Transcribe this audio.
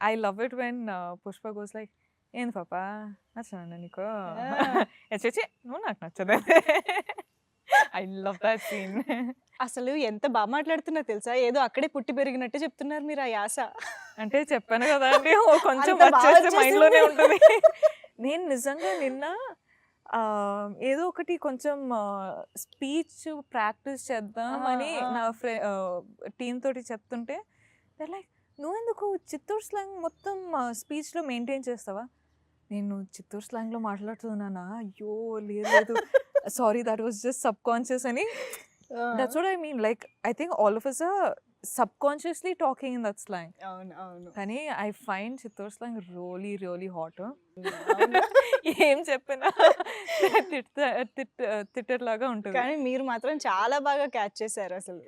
I love it when Pushpa goes like ఏంది పాప నచ్చనా నీకు ఏ చేచి నువ్వు నాకు నచ్చదే ఐ లవ్ దట్ సీన్ అసలు ఎంత బాగా మాట్లాడుతున్నా తెలుసా ఏదో అక్కడే పుట్టి పెరిగినట్టు చెప్తున్నారు మీరు ఆ యాస అంటే చెప్పాను కదా అండి ఓ కొంచెం వచ్చేసి మైండ్లోనే వచ్చేసింది. ఉంటుంది నేను నిజంగా నిన్న ఏదో ఒకటి కొంచెం స్పీచ్ ప్రాక్టీస్ చేద్దామని ఆ, ఆ. నా ఫ్రె టీమ్ తోటి చెప్తుంటే లైక్ నువ్వెందుకు చిత్తూరు స్లాంగ్ మొత్తం స్పీచ్లో మెయింటైన్ చేస్తావా? నేను చిత్తూరు స్లాంగ్లో మాట్లాడుతున్నానా? అయ్యో లేదు లేదు. Sorry that was just subconscious అని that's what I mean like I think all of us subconsciously talking in that slang అవును అవును. కానీ I find Chittoor slang really really hot. ఏం చెప్పినా తిట్ట తిట్ట తిట్టట్లాగా ఉంటుంది. కానీ మీరు మాత్రం చాలా బాగా క్యాచ్ చేశారు అసలు.